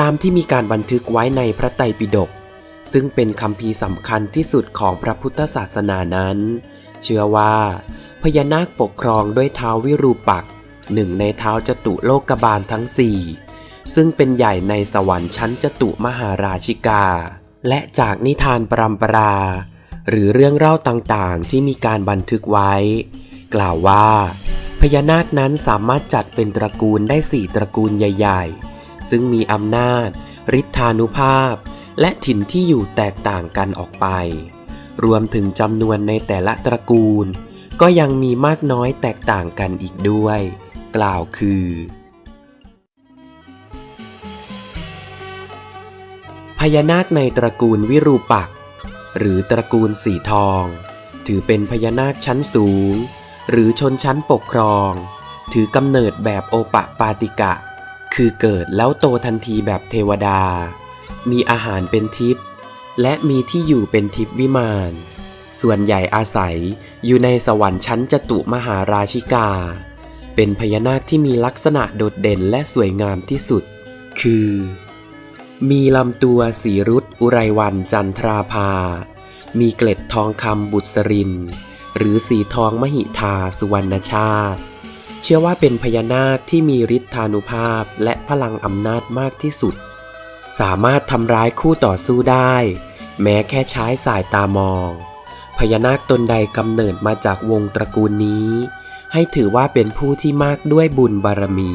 ตามที่มีการบันทึกไว้ในพระไตรปิฎกซึ่งเป็นคำพีร์สำคัญที่สุดของพระพุทธศาสนานั้น เชื่อว่า พญานาคปกครองด้วยเท้าวิรูปักษ์หนึ่งในเท้าจตุโลกบาลทั้งสี่ซึ่งเป็นใหญ่ในสวรรค์ชั้นจตุมหาราชิกา และจากนิทานปรำปรา หรือเรื่องเล่าต่างๆที่มีการบันทึกไว้ กล่าวว่า พญานาคนั้นสามารถจัดเป็นตระกูลได้สี่ตระกูลใหญ่ ๆ ซึ่งมีอำนาจฤทธานุภาพ และถิ่นที่อยู่แตกต่างกันออกไป รวมถึงจำนวนในแต่ละตระกูล ก็ยังมีมากน้อยแตกต่างกันอีกด้วย กล่าวคือ พญานาคในตระกูลวิรูปักษ์หรือตระกูลสีทอง ถือเป็นพญานาคชั้นสูง หรือชนชั้นปกครอง ถือกำเนิดแบบโอปะปาติกะ คือเกิดแล้วโตทันทีแบบเทวดา มีอาหารเป็นทิพย์และมีที่อยู่เป็นทิพย์วิมาน ส่วนใหญ่อาศัยอยู่ในสวรรค์ชั้นจตุมหาราชิกา เป็นพญานาคที่มีลักษณะโดดเด่นและสวยงามที่สุด คือ มีลำตัวสีรุตอุไรวันจันทราภา มีเกล็ดทองคำบุษริน หรือสีทองมหิทาสุวรรณชาติ เชื่อว่าเป็นพญานาคที่มีฤทธานุภาพและพลังอำนาจมากที่สุด สามารถทำร้ายคู่ต่อสู้ได้ แม้แค่ใช้สายตามอง พญานาคตนใดกำเนิดมาจากวงตระกูลนี้ ให้ถือว่าเป็นผู้ที่มากด้วยบุญบารมี